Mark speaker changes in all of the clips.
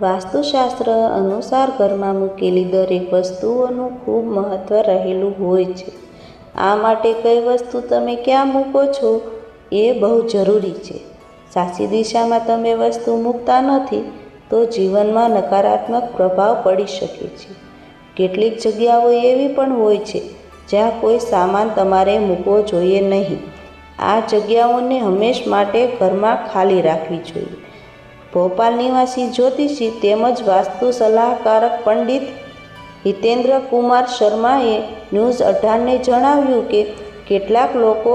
Speaker 1: વાસ્તુશાસ્ત્ર અનુસાર ઘરમાં મૂકેલી દરેક વસ્તુઓનું ખૂબ મહત્ત્વ રહેલું હોય છે. આ માટે કઈ વસ્તુ તમે ક્યાં મૂકો છો એ બહુ જરૂરી છે. સાચી દિશામાં તમે વસ્તુ મૂકતા નથી તો જીવનમાં નકારાત્મક પ્રભાવ પડી શકે છે. કેટલીક જગ્યાઓ એવી પણ હોય છે જ્યાં કોઈ સામાન તમારે મૂકવો જોઈએ નહીં. આ જગ્યાઓને હંમેશ માટે ઘરમાં ખાલી રાખવી જોઈએ. ભોપાલ નિવાસી જ્યોતિષી તેમજ વાસ્તુ સલાહકારક પંડિત હિતેન્દ્ર કુમાર શર્માએ ન્યૂઝ અઢારને જણાવ્યું કે કેટલાક લોકો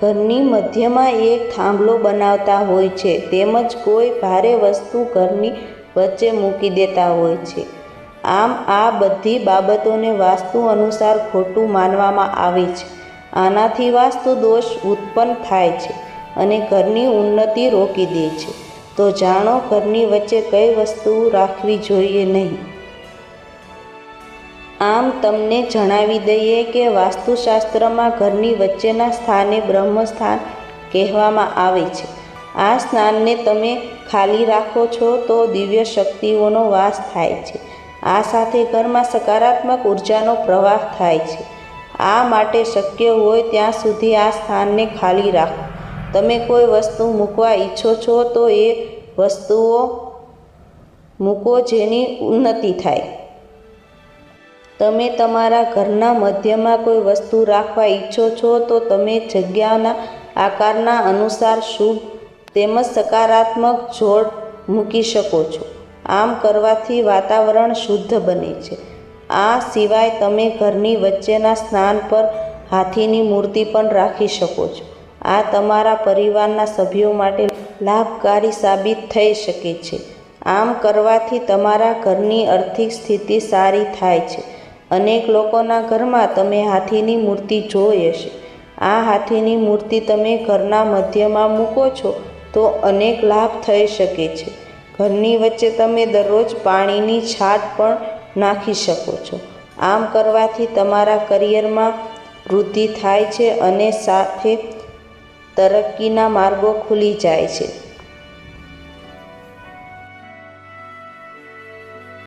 Speaker 1: ઘરની મધ્યમાં એક થાંભલો બનાવતા હોય છે તેમજ કોઈ ભારે વસ્તુ ઘરની વચ્ચે મૂકી દેતા હોય છે. આમ આ બધી બાબતોને વાસ્તુ અનુસાર ખોટું માનવામાં આવે છે. આનાથી વાસ્તુ દોષ ઉત્પન્ન થાય છે અને ઘરની ઉન્નતિ રોકી દે છે. તો જાણો ઘરની વચ્ચે કઈ વસ્તુ રાખવી જોઈએ નહીં. આમ તમને જણાવી દઈએ કે વાસ્તુશાસ્ત્રમાં ઘરની વચ્ચેના સ્થાને બ્રહ્મસ્થાન કહેવામાં આવે છે. આ સ્થાનને તમે ખાલી રાખો છો તો દિવ્ય શક્તિઓનો વાસ થાય છે. આ સાથે ઘરમાં સકારાત્મક ઉર્જાનો પ્રવાહ થાય છે. આ માટે શક્ય હોય ત્યાં સુધી આ સ્થાનને ખાલી રાખો. તમે કોઈ વસ્તુ મૂકવા ઈચ્છો છો તો એ વસ્તુઓ મૂકો જેની ઉન્નતિ થાય. તમે તમારા ઘરના મધ્યમાં કોઈ વસ્તુ રાખવા ઈચ્છો છો તો તમે જગ્યાના આકારના અનુસાર શુભ તેમજ સકારાત્મક જોડ મૂકી શકો છો. આમ કરવાથી વાતાવરણ શુદ્ધ બને છે. આ સિવાય તમે ઘરની વચ્ચેના સ્થાન પર હાથીની મૂર્તિ પણ રાખી શકો છો. આ તમારા પરિવારના સભ્યો માટે લાભકારી સાબિત થઈ શકે છે. આમ કરવાથી તમારા ઘરની આર્થિક સ્થિતિ સારી થાય છે. અનેક લોકોના ઘરમાં તમે હાથીની મૂર્તિ જોઈ હશે. આ હાથીની મૂર્તિ તમે ઘરના મધ્યમાં મૂકો છો તો અનેક લાભ થઈ શકે છે. ઘરની વચ્ચે તમે દરરોજ પાણીની છાટ પણ નાખી શકો છો. આમ કરવાથી તમારા કરિયરમાં વૃદ્ધિ થાય છે અને સાથે તરક્કીના માર્ગો ખુલી જાય છે.